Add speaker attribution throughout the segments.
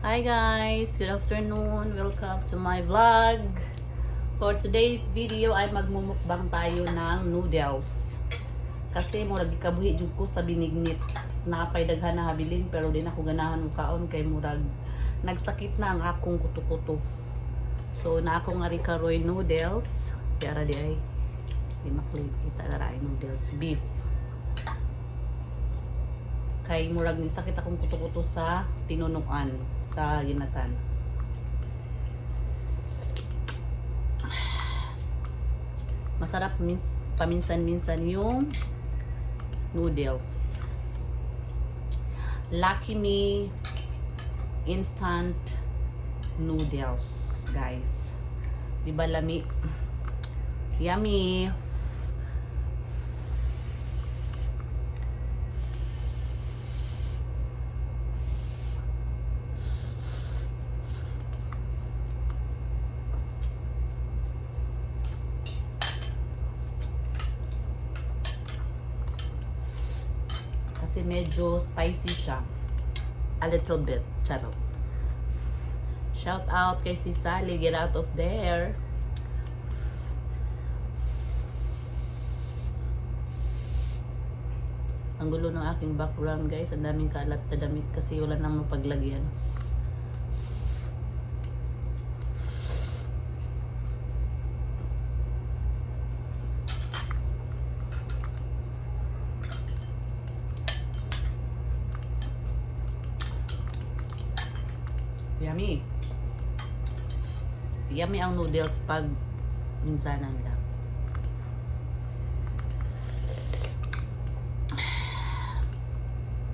Speaker 1: Hi guys, good afternoon. Welcome to my vlog. For today's video ay magmumukbang tayo ng noodles. Kasi mo lagi kabuhi jud ko sa binignit. Napay daghan na habilin pero di na ko ganahan mo kaon kay murag nagsakit na ang akong kuto-kuto. So na ako nga rin karoy noodles. Yara di ay di maklit kita na noodles beef kay murag ni sakit akong kuto-kuto sa tinunuan sa ginatan. Masarap mins paminsan-minsan yung noodles. Lucky Me instant noodles, guys. Di ba lami? Yummy! Kasi medyo spicy siya. A little bit. Charot. Shout out kay si Sally. Get out of there. Ang gulo ng aking background guys. Ang daming kalat na damit kasi wala nang mapaglagyan. Yummy. Yummy ang noodles pag minsanan lang.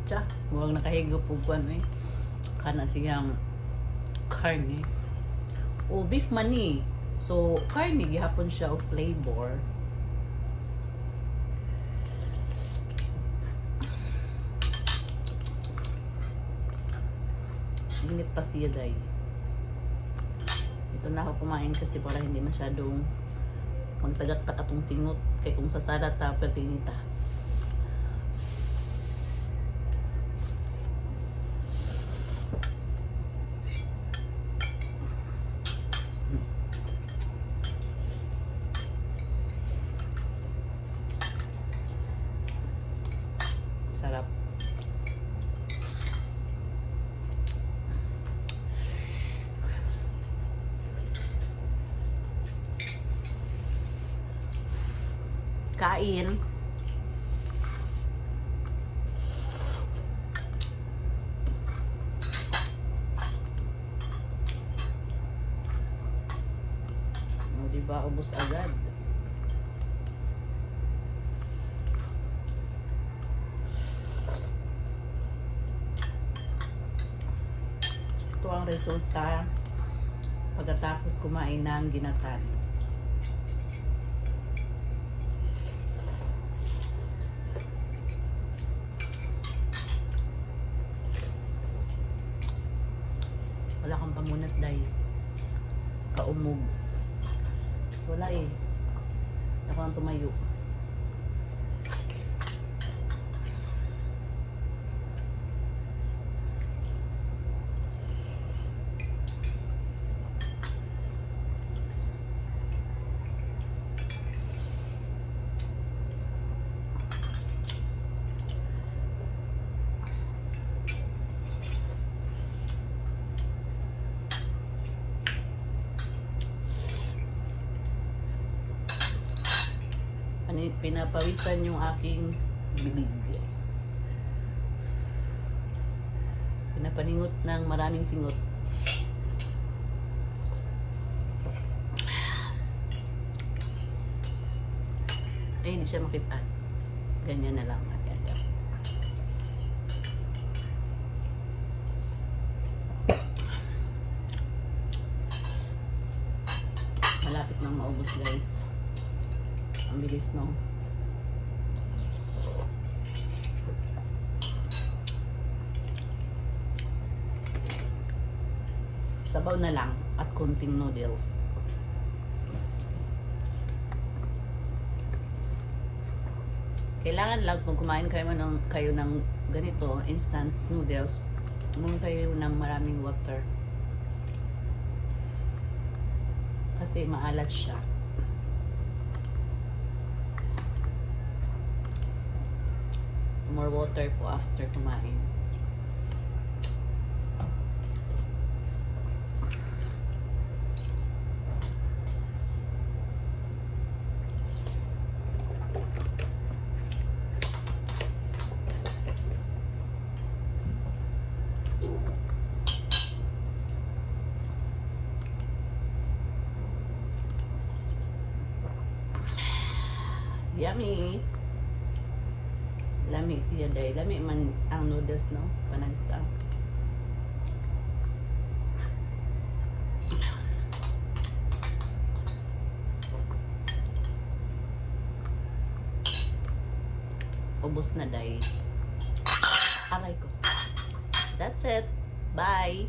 Speaker 1: Tiya, huwag nakahigo po ko ano eh. Kana siyang karne. O beef man eh. So, karne, gihapon siya o flavor. Init pa siya day. Ito na ako kumain kasi para hindi masyadong magtagak-tak atong singot. Kaya kung sa salat ta, pertinita. Sarap. Kain. O, diba? Ubus agad. Ito ang resulta pagkatapos kumain ng ginatan. Wala pamunas day. Kaumog. Wala eh. Ako ang tumayo. Pinapawisan yung aking bibig. Pinapaningot ng maraming singot. Ay, hindi siya makitaan. Ganyan na lang. Ayan. Malapit nang maubos guys. Ang bilis no. Sabaw na lang at kunting noodles. Kailangan lang kung kumain kayo ng, kayo ng ganito, instant noodles, Muna kayo ng maraming water. Kasi maalat siya. More water po after kumain. Yummy! Lami siya dahil. Lami man ang noodles, no? Panagsa. Ubus na dahil. Aray ko. That's it. Bye!